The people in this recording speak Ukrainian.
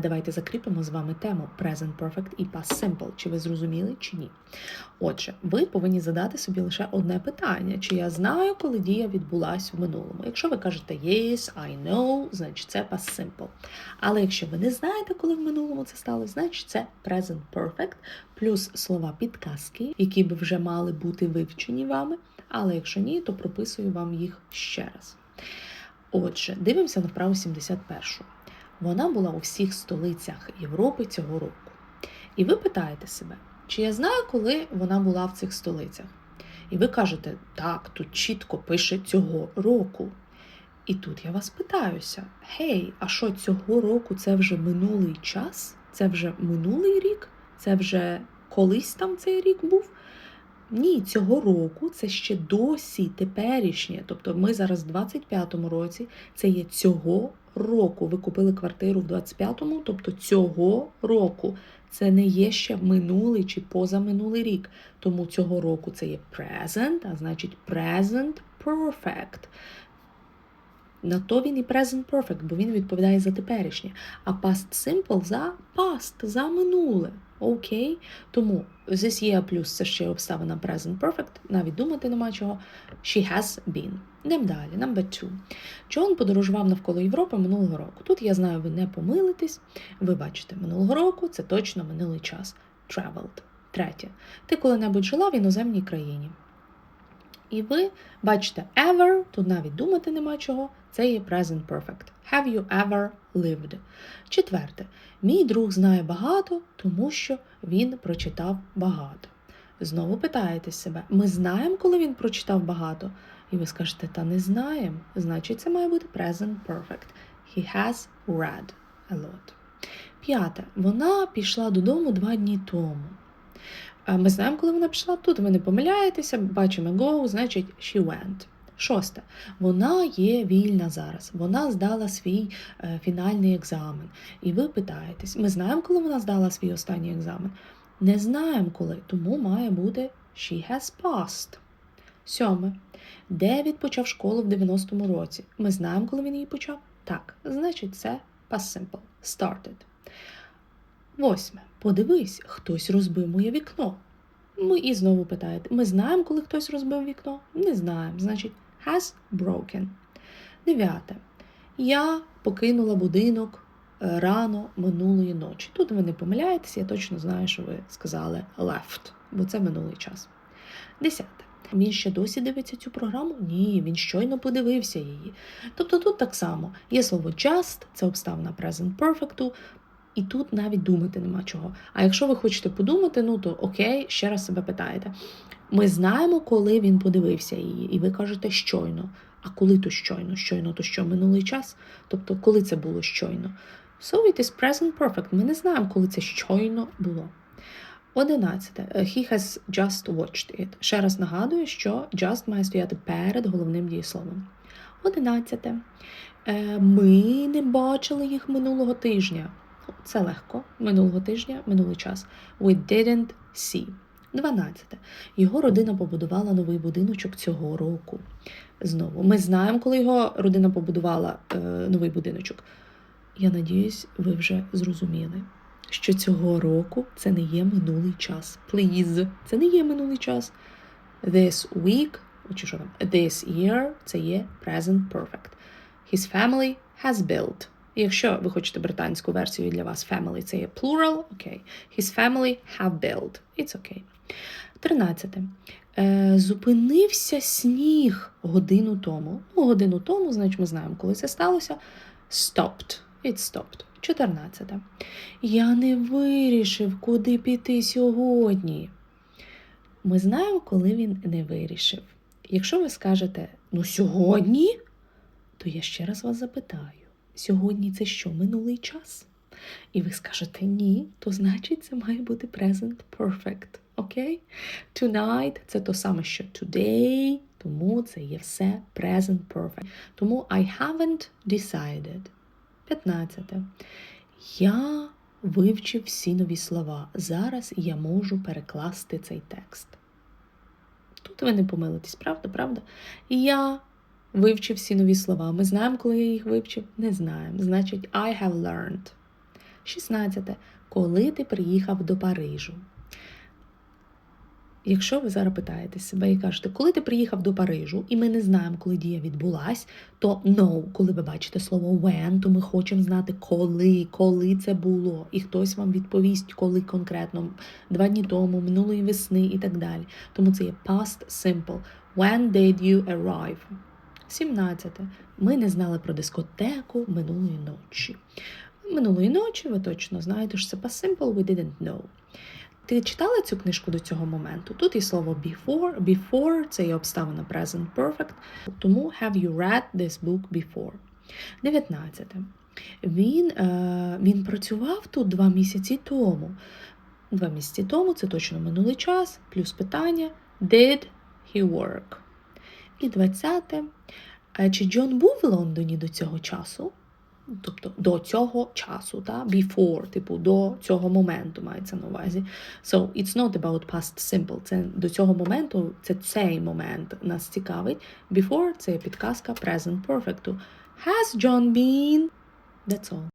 Давайте закріпимо з вами тему Present Perfect і Past Simple. Чи ви зрозуміли, чи ні? Отже, ви повинні задати собі лише одне питання: чи я знаю, коли дія відбулась в минулому? Якщо ви кажете Yes, I know, значить це Past Simple. Але якщо ви не знаєте, коли в минулому це сталося, значить це Present Perfect, плюс слова підказки, які би вже мали бути вивчені вами. Але якщо ні, то прописую вам їх ще раз. Отже, дивимося на вправу 71. Вона була у всіх столицях Європи цього року. І ви питаєте себе, чи я знаю, коли вона була в цих столицях? І ви кажете, так, тут чітко пише цього року. І тут я вас питаюся: гей, а що цього року це вже минулий час? Це вже минулий рік? Це вже колись там цей рік був? Ні, цього року це ще досі теперішнє. Тобто ми зараз в 25-му році, це є цього року. Ви купили квартиру в 25-му, тобто цього року. Це не є ще минулий чи позаминулий рік. Тому цього року це є present, а значить present perfect. На то він і present perfect, бо він відповідає за теперішнє. А past simple за past, за минуле. Окей? Тому this year плюс це ще обставина present perfect, навіть думати нема чого. She has been. Йдемо далі, number two. Джон подорожував навколо Європи минулого року. Тут я знаю, ви не помилитесь. Ви бачите, минулого року це точно минулий час. Traveled. Третє. Ти коли-небудь жила в іноземній країні. І ви бачите ever, тут навіть думати нема чого, це є present perfect. Have you ever lived? Четверте. Мій друг знає багато, тому що він прочитав багато. Знову питаєтесь себе, ми знаємо, коли він прочитав багато? І ви скажете, та не знаємо. Значить, це має бути present perfect. He has read a lot. П'яте. Вона пішла додому два дні тому. Ми знаємо, коли вона пішла. Тут ви не помиляєтеся, бачимо go, значить she went. Шосте. Вона є вільна зараз. Вона здала свій е, фінальний екзамен. І ви питаєтесь, ми знаємо, коли вона здала свій останній екзамен? Не знаємо коли, тому має бути she has passed. Сьоме. Девід почав школу в 90-му році. Ми знаємо, коли він її почав? Так, значить, це past simple. Started. Восьме. Подивись, хтось розбив моє вікно. Ми і знову питаєте: ми знаємо, коли хтось розбив вікно? Не знаємо. Значить, has broken. Дев'яте. Я покинула будинок е, рано минулої ночі. Тут ви не помиляєтеся, я точно знаю, що ви сказали left, бо це минулий час. Десяте. Він ще досі дивиться цю програму? Ні, він щойно подивився її. Тобто тут так само є слово just, це обставина present perfect, і тут навіть думати нема чого. А якщо ви хочете подумати, ну то окей, ще раз себе питаєте. Ми знаємо, коли він подивився її, і ви кажете щойно. А коли то щойно? Щойно то що минулий час? Тобто, коли це було щойно? So it is present perfect. Ми не знаємо, коли це щойно було. Одинадцяте. He has just watched it. Ще раз нагадую, що just має стояти перед головним дієсловом. Одинадцяте. Ми не бачили їх минулого тижня. Це легко. Минулого тижня, минулий час. We didn't see. 12. Його родина побудувала новий будиночок цього року. Знову, ми знаємо, коли його родина побудувала е, новий будиночок. Я надіюсь, ви вже зрозуміли, що цього року це не є минулий час. Please, це не є минулий час. This week, чи що там, this year це є present perfect. His family has built. Якщо ви хочете британську версію для вас family це є plural, окей. Okay. His family have built. It's okay. 13. Е, Зупинився сніг годину тому. Ну, годину тому, значить, ми знаємо, коли це сталося. Stopped. It stopped. 14. Я не вирішив, куди піти сьогодні. Ми знаємо, коли він не вирішив. Якщо ви скажете ну сьогодні, то я ще раз вас запитаю. Сьогодні це що, минулий час? І ви скажете ні, то значить це має бути present perfect. Окей? Okay? Tonight це то саме, що today, тому це є все present perfect. Тому I haven't decided. 15. Я вивчив всі нові слова. Зараз я можу перекласти цей текст. Тут ви не помилитесь, правда, правда? Я вивчив всі нові слова. Ми знаємо, коли я їх вивчив? Не знаємо. Значить, I have learned. 16. Коли ти приїхав до Парижу? Якщо ви зараз питаєте себе і кажете, коли ти приїхав до Парижу, і ми не знаємо, коли дія відбулась, то no, коли ви бачите слово when, то ми хочемо знати, коли, коли це було. І хтось вам відповість, коли конкретно, два дні тому, минулої весни і так далі. Тому це є past simple. When did you arrive? 17. Ми не знали про дискотеку минулої ночі. Минулої ночі ви точно знаєте, що це past simple, we didn't know. Ти читала цю книжку до цього моменту? Тут є слово before. Before це є обставина present perfect. Тому have you read this book before? 19. Він, е, він працював тут два місяці тому. Два місяці тому це точно минулий час, плюс питання Did he work? І 20. Е, Чи Джон був в Лондоні до цього часу? Тобто до цього часу, та? before, типу до цього моменту мається на увазі. So it's not about past simple. Це до цього моменту, це цей момент нас цікавить. Before це підказка present perfect. Has John been? That's all.